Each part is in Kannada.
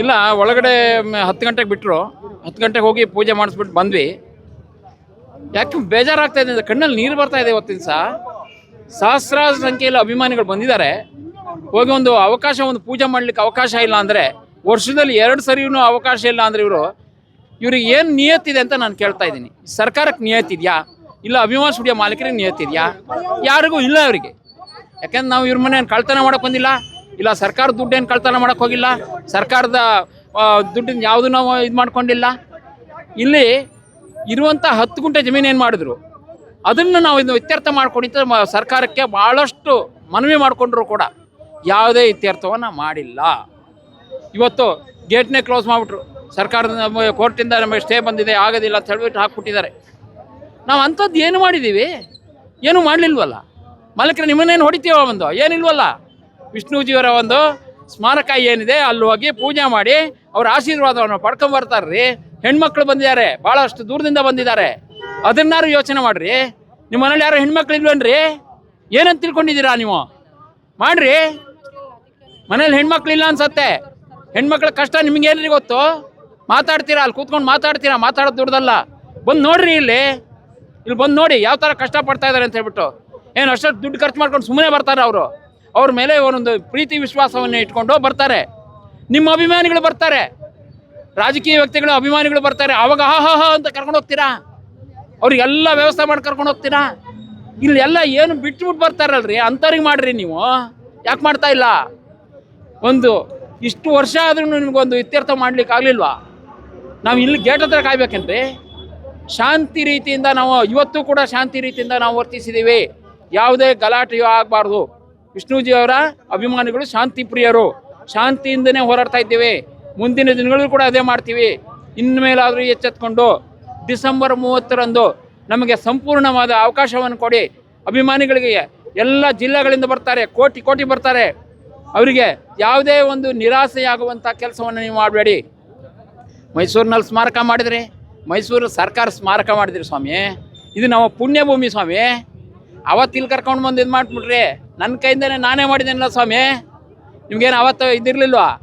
ಇಲ್ಲಿ ಒಳಗಡೆ ಹತ್ತು ಗಂಟೆಗೆ ಬಿಟ್ಟರು ಹತ್ತು ಗಂಟೆಗೆ ಹೋಗಿ ಪೂಜೆ ಮಾಡಿಸ್ಬಿಟ್ಟು ಬಂದ್ವಿ. ಯಾಕೆ ಬೇಜಾರಾಗ್ತಾ ಇದೆ ಅಂದ್ರೆ ಕಣ್ಣಲ್ಲಿ ನೀರು ಬರ್ತಾ ಇದೆ ಇವತ್ತಿನ ಸಹ ಸಹಸ್ರಾರು ಸಂಖ್ಯೆಯಲ್ಲಿ ಅಭಿಮಾನಿಗಳು ಬಂದಿದ್ದಾರೆ. ಹೋಗಿ ಒಂದು ಅವಕಾಶ ಒಂದು ಪೂಜೆ ಮಾಡ್ಲಿಕ್ಕೆ ಅವಕಾಶ ಇಲ್ಲ ಅಂದರೆ ವರ್ಷದಲ್ಲಿ ಎರಡು ಸರಿಯೂ ಅವಕಾಶ ಇಲ್ಲ ಅಂದರೆ ಇವರು ಇವ್ರಿಗೆ ಏನು ನಿಯತ್ತಿದೆ ಅಂತ ನಾನು ಕೇಳ್ತಾ ಇದ್ದೀನಿ. ಸರ್ಕಾರಕ್ಕೆ ನಿಯತ್ತಿದೆಯಾ ಇಲ್ಲ ಅಭಿಮಾನ ಸ್ಟುಡಿಯೋ ಮಾಲೀಕರಿಗೆ ನಿಯತ್ತಿದೆಯಾ ಯಾರಿಗೂ ಇಲ್ಲ ಅವರಿಗೆ. ಯಾಕಂದ್ರೆ ನಾವು ಇವ್ರ ಮನೆ ಕಳ್ತನ ಮಾಡೋಕೆ ಬಂದಿಲ್ಲ? ಇಲ್ಲ, ಸರ್ಕಾರ ದುಡ್ಡೇನು ಕಳ್ತನ ಮಾಡಕ್ ಹೋಗಿಲ್ಲ? ಸರ್ಕಾರದ ದುಡ್ಡಿನ ಯಾವುದು ನಾವು ಇದು ಮಾಡ್ಕೊಂಡಿಲ್ಲ? ಇಲ್ಲಿ ಇರುವಂಥ ಹತ್ತು ಗುಂಟೆ ಜಮೀನು ಏನು ಮಾಡಿದ್ರು? ಅದನ್ನು ನಾವು ಇದು ಇತ್ಯರ್ಥ ಮಾಡ್ಕೊಂಡಿದ್ದ ಸರ್ಕಾರಕ್ಕೆ ಭಾಳಷ್ಟು ಮನವಿ ಮಾಡಿಕೊಂಡ್ರು ಕೂಡ. ಯಾವುದೇ ಇತ್ಯರ್ಥವನ್ನು ಮಾಡಿಲ್ಲ. ಇವತ್ತು ಗೇಟ್ನೇ ಕ್ಲೋಸ್ ಮಾಡಿಬಿಟ್ರು. ಸರ್ಕಾರದ ಕೋರ್ಟಿಂದ ನಮಗೆ ಸ್ಟೇ ಬಂದಿದೆ, ಆಗೋದಿಲ್ಲ ಅಂತ ಹೇಳ್ಬಿಟ್ಟು ಹಾಕ್ಬಿಟ್ಟಿದ್ದಾರೆ. ನಾವು ಅಂಥದ್ದು ಏನು ಮಾಡಿದ್ದೀವಿ ಏನು ಮಾಡಲಿಲ್ವಲ್ಲ? ಮಾಲೀಕರು, ನಿಮ್ಮನ್ನೇನು ಹೊಡಿತೀವ ಒಂದು? ಏನಿಲ್ವಲ್ಲ? ವಿಷ್ಣುಜಿಯವರ ಒಂದು ಸ್ಮಾರಕ ಏನಿದೆ, ಅಲ್ಲಿ ಹೋಗಿ ಪೂಜೆ ಮಾಡಿ ಅವ್ರ ಆಶೀರ್ವಾದವನ್ನು ಪಡ್ಕೊಂಬರ್ತಾರೆ ರೀ. ಹೆಣ್ಮಕ್ಳು ಬಂದಿದ್ದಾರೆ ಭಾಳಷ್ಟು ದೂರದಿಂದ ಬಂದಿದ್ದಾರೆ. ಅದನ್ನಾರು ಯೋಚನೆ ಮಾಡ್ರಿ? ನಿಮ್ಮ ಮನೇಲಿ ಯಾರು ಹೆಣ್ಮಕ್ಳು ಇಲ್ವೇನ್ರಿ? ಏನಂತ ತಿಳ್ಕೊಂಡಿದ್ದೀರಾ ನೀವು? ಮಾಡ್ರಿ. ಮನೇಲಿ ಹೆಣ್ಮಕ್ಳು ಇಲ್ಲ ಅನ್ಸತ್ತೆ. ಹೆಣ್ಮಕ್ಳ ಕಷ್ಟ ನಿಮ್ಗೇನ್ರಿ ಗೊತ್ತು? ಮಾತಾಡ್ತೀರಾ, ಅಲ್ಲಿ ಕೂತ್ಕೊಂಡು ಮಾತಾಡ್ತೀರಾ? ಮಾತಾಡೋದು ದುಡ್ದಲ್ಲ ಬಂದು ನೋಡ್ರಿ ಇಲ್ಲಿ. ಇಲ್ಲಿ ಬಂದು ನೋಡಿ, ಯಾವ ಥರ ಕಷ್ಟ ಪಡ್ತಾ ಇದ್ದಾರೆ ಅಂತ ಹೇಳ್ಬಿಟ್ಟು. ಏನು ಅಷ್ಟೊತ್ತು ದುಡ್ಡು ಖರ್ಚು ಮಾಡ್ಕೊಂಡು ಸುಮ್ಮನೆ ಬರ್ತಾರೆ ಅವರು. ಅವ್ರ ಮೇಲೆ ಒಂದೊಂದು ಪ್ರೀತಿ ವಿಶ್ವಾಸವನ್ನು ಇಟ್ಕೊಂಡು ಬರ್ತಾರೆ. ನಿಮ್ಮ ಅಭಿಮಾನಿಗಳು ಬರ್ತಾರೆ. ರಾಜಕೀಯ ವ್ಯಕ್ತಿಗಳು ಅಭಿಮಾನಿಗಳು ಬರ್ತಾರೆ. ಅವಾಗ ಹಾ ಹಾ ಹಾ ಅಂತ ಕರ್ಕೊಂಡು ಹೋಗ್ತೀರಾ? ಅವ್ರಿಗೆಲ್ಲ ವ್ಯವಸ್ಥೆ ಮಾಡಿ ಕರ್ಕೊಂಡು ಹೋಗ್ತೀರಾ? ಇಲ್ಲಿ ಎಲ್ಲ ಏನು ಬಿಟ್ಬಿಟ್ಟು ಬರ್ತಾರಲ್ರಿ? ಅಂಥವ್ರಿಗೆ ಮಾಡ್ರಿ ನೀವು. ಯಾಕೆ ಮಾಡ್ತಾ ಇಲ್ಲ? ಒಂದು ಇಷ್ಟು ವರ್ಷ ಆದ್ರೂ ನಿಮಗೊಂದು ಇತ್ಯರ್ಥ ಮಾಡ್ಲಿಕ್ಕೆ ಆಗಲಿಲ್ವಾ? ನಾವು ಇಲ್ಲಿ ಗೇಟ್ ಹತ್ರ ಕಾಯ್ಬೇಕೇನ್ರಿ? ಶಾಂತಿ ರೀತಿಯಿಂದ ನಾವು, ಇವತ್ತು ಕೂಡ ಶಾಂತಿ ರೀತಿಯಿಂದ ನಾವು ವರ್ತಿಸಿದ್ದೀವಿ ಯಾವುದೇ ಗಲಾಟೆಯೂ ಆಗಬಾರ್ದು. ವಿಷ್ಣುಜಿಯವರ ಅಭಿಮಾನಿಗಳು ಶಾಂತಿ ಪ್ರಿಯರು. ಶಾಂತಿಯಿಂದನೇ ಹೋರಾಡ್ತಾ ಇದ್ದೇವೆ. ಮುಂದಿನ ದಿನಗಳಲ್ಲೂ ಕೂಡ ಅದೇ ಮಾಡ್ತೀವಿ. ಇನ್ಮೇಲಾದರೂ ಎಚ್ಚೆತ್ಕೊಂಡು ಡಿಸೆಂಬರ್ ಮೂವತ್ತರಂದು ನಮಗೆ ಸಂಪೂರ್ಣವಾದ ಅವಕಾಶವನ್ನು ಕೊಡಿ. ಅಭಿಮಾನಿಗಳಿಗೆ ಎಲ್ಲ ಜಿಲ್ಲೆಗಳಿಂದ ಬರ್ತಾರೆ, ಕೋಟಿ ಕೋಟಿ ಬರ್ತಾರೆ. ಅವರಿಗೆ ಯಾವುದೇ ಒಂದು ನಿರಾಸೆಯಾಗುವಂಥ ಕೆಲಸವನ್ನು ನೀವು ಮಾಡಬೇಡಿ. ಮೈಸೂರಿನಲ್ಲಿ ಸ್ಮಾರಕ ಮಾಡಿದ್ರಿ. ಮೈಸೂರು ಸರ್ಕಾರ ಸ್ಮಾರಕ ಮಾಡಿದ್ರಿ ಸ್ವಾಮಿ. ಇದು ನಮ್ಮ ಪುಣ್ಯಭೂಮಿ ಸ್ವಾಮಿ. ಅವತ್ತು ಇಲ್ಲಿ ಕರ್ಕೊಂಡು ಬಂದು ಇದು ಮಾಡಿಬಿಟ್ರಿ. ನನ್ನ ಕೈಯಿಂದನೇ ನಾನೇ ಮಾಡಿದ್ದೇನಲ್ಲ ಸ್ವಾಮಿ? ನಿಮ್ಗೇನು ಅವತ್ತು ಇದಿರಲಿಲ್ವಾ?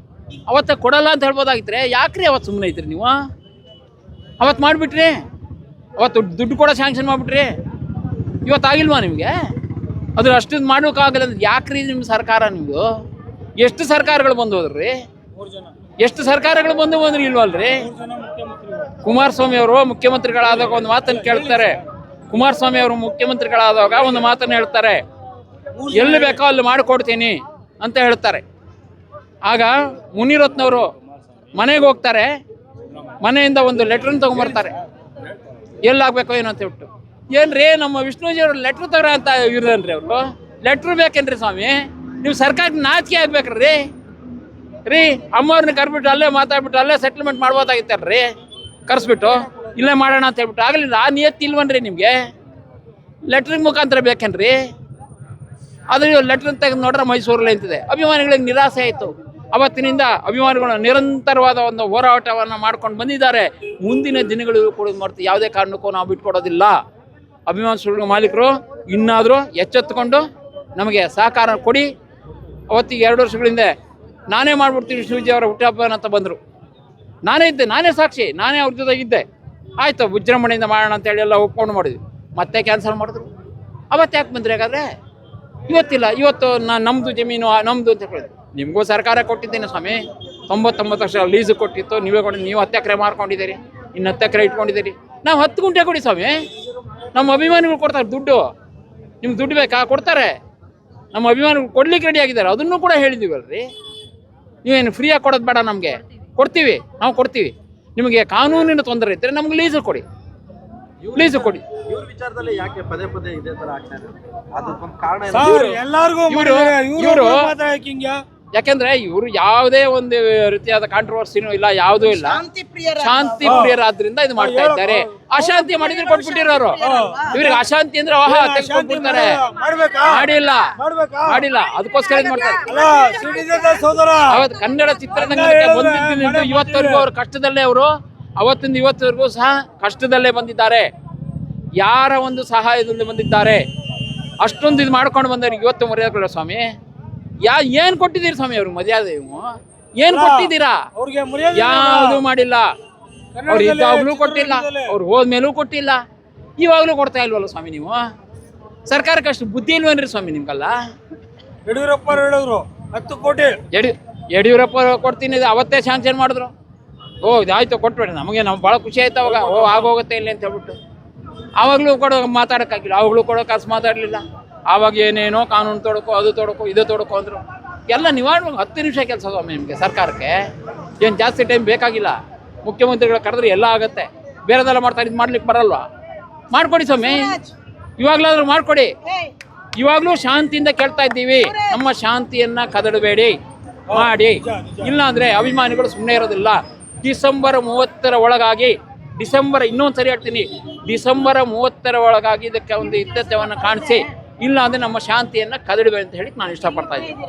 ಅವತ್ತು ಕೊಡಲ್ಲ ಅಂತ ಹೇಳ್ಬೋದಾಗಿತ್ರಿ ಯಾಕ್ರಿ ಅವತ್ತು ಸುಮ್ಮನೆ ಐತ್ರಿ ನೀವು? ಅವತ್ತು ಮಾಡಿಬಿಟ್ರಿ. ಅವತ್ತು ದುಡ್ಡು- ಕೂಡ ಸ್ಯಾಂಕ್ಷನ್ ಮಾಡಿಬಿಟ್ರಿ. ಇವತ್ತು ಆಗಿಲ್ವಾ ನಿಮಗೆ? ಅದ್ರ ಅಷ್ಟು ಮಾಡೋಕ್ಕಾಗಲ್ಲ ಅಂದ್ರೆ ಯಾಕ್ರಿ ನಿಮ್ಮ ಸರ್ಕಾರ ನಿಮ್ಮದು ಎಷ್ಟು ಸರ್ಕಾರಗಳು ಬಂದು ಹೋದ್ರಿ? ಎಷ್ಟು ಸರ್ಕಾರಗಳು ಬಂದು ಬಂದ್ರಿ ಇಲ್ವಲ್ರಿ? ಕುಮಾರಸ್ವಾಮಿ ಅವರು ಮುಖ್ಯಮಂತ್ರಿಗಳಾದಾಗ ಒಂದು ಮಾತನ್ನು ಕೇಳ್ತಾರೆ. ಕುಮಾರಸ್ವಾಮಿ ಅವರು ಮುಖ್ಯಮಂತ್ರಿಗಳಾದಾಗ ಒಂದು ಮಾತನ್ನು ಹೇಳ್ತಾರೆ, ಎಲ್ಲಿ ಬೇಕೋ ಅಲ್ಲಿ ಮಾಡಿಕೊಡ್ತೀನಿ ಅಂತ ಹೇಳ್ತಾರೆ. ಆಗ ಮುನಿರತ್ನವರು ಮನೆಗೆ ಹೋಗ್ತಾರೆ, ಮನೆಯಿಂದ ಒಂದು ಲೆಟ್ರನ್ನ ತೊಗೊಂಬರ್ತಾರೆ. ಎಲ್ಲಾಗಬೇಕೋ ಏನೋ ಅಂತ ಹೇಳ್ಬಿಟ್ಟು. ಏನ್ರಿ, ನಮ್ಮ ವಿಷ್ಣುಜಿ ಅವರು ಲೆಟ್ರ್ ತಗೋ ಅಂತ ಇರ್ದನ್ರಿ ಅವರು? ಲೆಟ್ರ್ ಬೇಕೇನ್ರಿ ಸ್ವಾಮಿ? ನೀವು ಸರ್ಕಾರ ನಾಚಿಕೆ ಆಗ್ಬೇಕ್ರಿ. ರೀ, ಅಮ್ಮವ್ರನ್ನ ಕರ್ಬಿಟ್ಟು ಅಲ್ಲೇ ಮಾತಾಡ್ಬಿಟ್ಟು ಅಲ್ಲೇ ಸೆಟ್ಲ್ಮೆಂಟ್ ಮಾಡ್ಬೋದಾಗಿತ್ತಲ್ರಿ? ಕರೆಸ್ಬಿಟ್ಟು. ಇಲ್ಲೇ ಮಾಡೋಣ ಅಂತ ಹೇಳ್ಬಿಟ್ಟು. ಆಗಲಿಲ್ಲ. ಆ ನಿಯತ್ತು ಇಲ್ವನ್ರಿ ನಿಮಗೆ? ಲೆಟ್ರ್ ಮುಖಾಂತರ ಬೇಕೇನ್ರಿ? ಅದು ಲೆಟ್ರ್ ತೆಗೆದು ನೋಡ್ರೆ ಮೈಸೂರಲ್ಲಿ ಅಂತಿದೆ ಅಭಿಮಾನಿಗಳಿಗೆ ನಿರಾಸೆ ಆಯಿತು. ಅವತ್ತಿನಿಂದ ಅಭಿಮಾನಿಗಳು ನಿರಂತರವಾದ ಒಂದು ಹೋರಾಟವನ್ನು ಮಾಡ್ಕೊಂಡು ಬಂದಿದ್ದಾರೆ. ಮುಂದಿನ ದಿನಗಳಿಗೂ ಕೂಡ ಮಾಡ್ತೀವಿ. ಯಾವುದೇ ಕಾರಣಕ್ಕೂ ನಾವು ಬಿಟ್ಕೊಡೋದಿಲ್ಲ. ಅಭಿಮಾನ ಸುಳ್ಳು ಮಾಲೀಕರು ಇನ್ನಾದರೂ ಎಚ್ಚೆತ್ತುಕೊಂಡು ನಮಗೆ ಸಹಕಾರ ಕೊಡಿ. ಅವತ್ತಿಗೆ ಎರಡು ವರ್ಷಗಳ ಹಿಂದೆ ನಾನೇ ಮಾಡಿಬಿಡ್ತೀನಿ ಶಿವಜಿ ಅವರ ಹುಟ್ಟುಹಬ್ಬ ಅಂತ ಬಂದರು. ನಾನೇ ಇದ್ದೆ. ನಾನೇ ಸಾಕ್ಷಿ. ನಾನೇ ಅವ್ರ ಜೊತೆಗಿದ್ದೆ. ಆಯಿತು ವಿಜೃಂಭಣೆಯಿಂದ ಮಾಡೋಣ ಅಂತೇಳಿ ಎಲ್ಲ ಒಪ್ಕೊಂಡು ಮಾಡಿದ್ವಿ. ಮತ್ತೆ ಕ್ಯಾನ್ಸಲ್ ಮಾಡಿದ್ರು. ಅವತ್ತು ಯಾಕೆ ಬಂದ್ರಿ ಹಾಗಾದ್ರೆ? ಇವತ್ತಿಲ್ಲ, ಇವತ್ತು ನಾನು ನಮ್ಮದು ಜಮೀನು ನಮ್ಮದು ಅಂತ ಹೇಳಿದ್ರು. ನಿಮಗೂ ಸರ್ಕಾರ ಕೊಟ್ಟಿದ್ದೀನಿ ಸ್ವಾಮಿ. ತೊಂಬತ್ತೊಂಬತ್ತು ಲಕ್ಷ ಲೀಸ್ ಕೊಟ್ಟಿತ್ತು. ನೀವೇ ಕೊಡಿ, ನೀವು ಹತ್ತು ಎಕರೆ ಮಾರ್ಕೊಂಡಿದ್ದೀರಿ. ಇನ್ನು ಹತ್ತು ಎಕರೆ ಇಟ್ಕೊಂಡಿದ್ದೀರಿ. ನಾವು ಹತ್ತು ಗುಂಟೆ ಕೊಡಿ ಸ್ವಾಮಿ. ನಮ್ಮ ಅಭಿಮಾನಿಗಳು ಕೊಡ್ತಾರೆ ದುಡ್ಡು. ನಿಮ್ಗೆ ದುಡ್ಡು ಬೇಕಾ? ಕೊಡ್ತಾರೆ. ನಮ್ಮ ಅಭಿಮಾನಿಗಳು ಕೊಡ್ಲಿಕ್ಕೆ ರೆಡಿ ಆಗಿದ್ದಾರೆ. ಅದನ್ನು ಕೂಡ ಹೇಳಿದ್ದೀವಲ್ರಿ ನೀವೇನು ಫ್ರೀಯಾಗಿ ಕೊಡೋದು ಬೇಡ ನಮಗೆ. ಕೊಡ್ತೀವಿ. ನಾವು ಕೊಡ್ತೀವಿ. ನಿಮಗೆ ಕಾನೂನಿನ ತೊಂದರೆ ಇದ್ದರೆ ನಮ್ಗೆ ಲೀಸು ಕೊಡಿ. ಲೀಸು ಕೊಡಿ. ಇವ್ರ ವಿಚಾರದಲ್ಲಿ ಯಾಕೆ ಪದೇ ಪದೇ ಇದೇ ತರ ಆಗ್ತಾ ಇದೆ? ಅದಕ್ಕೊಂದು ಕಾರಣ ಎಲ್ಲಾರ್ಗು ಇವ್ರು- ಯಾಕೆಂದ್ರೆ ಇವರು ಯಾವುದೇ ಒಂದು ರೀತಿಯಾದ ಕಾಂಟ್ರವರ್ಸಿನೂ ಇಲ್ಲ ಯಾವುದೂ ಇಲ್ಲ. ಶಾಂತಿ ಪ್ರಿಯರಾದ್ರಿಂದ ಇದು ಮಾಡ್ತಾ ಇದ್ದಾರೆ. ಅಶಾಂತಿ ಮಾಡಿದ್ರೆ ಕೊಟ್ಬಿಟ್ಟಿರೋರು. ಇವ್ರಿಗೆ ಅಶಾಂತಿ ಅಂದ್ರೆ ತೆಗೆದುಕೊಟ್ಬಿಡ್ತಾರೆ ಮಾಡ್ಬೇಕಾ? ಮಾಡಿಲ್ಲ. ಮಾಡ್ಬೇಕಾ? ಮಾಡಿಲ್ಲ. ಅದಕ್ಕೋಸ್ಕರ ಇದು ಮಾಡ್ತಾರೆ? ಕನ್ನಡ ಚಿತ್ರರಂಗಕ್ಕೆ ಬಂದಿದ್ದು ಇವತ್ತವರೆಗೂ ಅವ್ರ ಕಷ್ಟದಲ್ಲೇ ಅವರು ಅವತ್ತಿಂದ ಇವತ್ತವರೆಗೂ ಸಹ ಕಷ್ಟದಲ್ಲೇ ಬಂದಿದ್ದಾರೆ. ಯಾರ ಒಂದು ಸಹಾಯದಿಂದ ಬಂದಿದ್ದಾರೆ? ಅಷ್ಟೊಂದು ಇದು ಮಾಡ್ಕೊಂಡು ಬಂದವ್ರಿಗೆ ಇವತ್ತು ಮರ್ಯಾದೆ ಕೊಡೋ ಸ್ವಾಮಿ. ಯಾ ಏನ್ ಕೊಟ್ಟಿದ್ದೀರಿ ಸ್ವಾಮಿ ಅವ್ರಿಗೆ ಮರ್ಯಾದೆ ಇವು? ಏನ್ ಕೊಟ್ಟಿದ್ದೀರಾ? ಅವ್ರಿಗೆ ಯಾವುದು ಮಾಡಿಲ್ಲ. ಅವ್ರು ಇದ್ದಾಗ್ಲೂ ಕೊಟ್ಟಿಲ್ಲ. ಅವ್ರು ಹೋದ್ಮೇಲೂ ಕೊಟ್ಟಿಲ್ಲ. ಇವಾಗ್ಲೂ ಕೊಡ್ತಾ ಇಲ್ವಲ್ಲ ಸ್ವಾಮಿ ನೀವು? ಸರ್ಕಾರಕ್ಕೆ ಅಷ್ಟು ಬುದ್ಧಿ ಇಲ್ವೇನ್ರಿ ಸ್ವಾಮಿ ನಿಮ್ಗಲ್ಲ? ಯಡಿಯೂರಪ್ಪ ಹೇಳಿದ್ರು ಹತ್ತು ಕೋಟಿ. ಯಡಿ ಯಡಿಯೂರಪ್ಪ ಕೊಡ್ತೀನಿ ಅವತ್ತೇ ಶಾಂಕ್ಷನ್ ಮಾಡಿದ್ರು. ಓ ಇದಾಯ್ತು ಕೊಟ್ಬೇಡಿ ನಮಗೆ ನಮ್ಗೆ ಭಾಳ ಖುಷಿ ಆಯ್ತು ಅವಾಗ. ಓ ಆಗೋಗುತ್ತೆ ಇಲ್ಲಿ ಅಂತ ಹೇಳ್ಬಿಟ್ಟು. ಆವಾಗಲೂ ಕೊಡೋ ಮಾತಾಡೋಕ್ಕಾಗಿಲ್ಲ. ಅವಾಗ್ಲೂ ಕೊಡೋ ಕಾಸು ಮಾತಾಡಲಿಲ್ಲ. ಆವಾಗ ಏನೇನೋ ಕಾನೂನು ತೊಡಕೋ ಅದು ತೊಡಕು ಇದು ತೊಡಕು ಅಂದರು. ಎಲ್ಲ ನಿವಾರಣೆ ಹತ್ತು ನಿಮಿಷ ಕೆಲಸ ಸ್ವಾಮಿ ನಿಮಗೆ ಸರ್ಕಾರಕ್ಕೆ. ಏನು ಜಾಸ್ತಿ ಟೈಮ್ ಬೇಕಾಗಿಲ್ಲ. ಮುಖ್ಯಮಂತ್ರಿಗಳು ಕರೆದ್ರೆ ಎಲ್ಲ ಆಗುತ್ತೆ. ಬೇರೆದೆಲ್ಲ ಮಾಡ್ತಾರೆ ಇದು ಮಾಡ್ಲಿಕ್ಕೆ ಬರಲ್ವಾ? ಮಾಡ್ಕೊಡಿ ಸ್ವಾಮಿ. ಇವಾಗಲಾದ್ರೂ ಮಾಡ್ಕೊಡಿ. ಇವಾಗಲೂ ಶಾಂತಿಯಿಂದ ಕೇಳ್ತಾ ಇದ್ದೀವಿ. ನಮ್ಮ ಶಾಂತಿಯನ್ನ ಕದಡಬೇಡಿ. ಮಾಡಿ. ಇಲ್ಲ ಅಂದ್ರೆ ಅಭಿಮಾನಿಗಳು ಸುಮ್ಮನೆ ಇರೋದಿಲ್ಲ. ಡಿಸೆಂಬರ್ ಮೂವತ್ತರ ಒಳಗಾಗಿ ಡಿಸೆಂಬರ್ ಇನ್ನೊಂದು ಸರಿ ಹೇಳ್ತೀನಿ. ಡಿಸೆಂಬರ್ ಮೂವತ್ತರ ಒಳಗಾಗಿ ಇದಕ್ಕೆ ಒಂದು ಇತ್ಯರ್ಥವನ್ನು ಕಾಣಿಸಿ. ಇಲ್ಲ ಅಂದ್ರೆ ನಮ್ಮ ಶಾಂತಿಯನ್ನ ಕದಡುವೆ ಅಂತ ಹೇಳಿ ನಾನು ಇಷ್ಟಪಡ್ತಾ ಇದ್ದೀನಿ.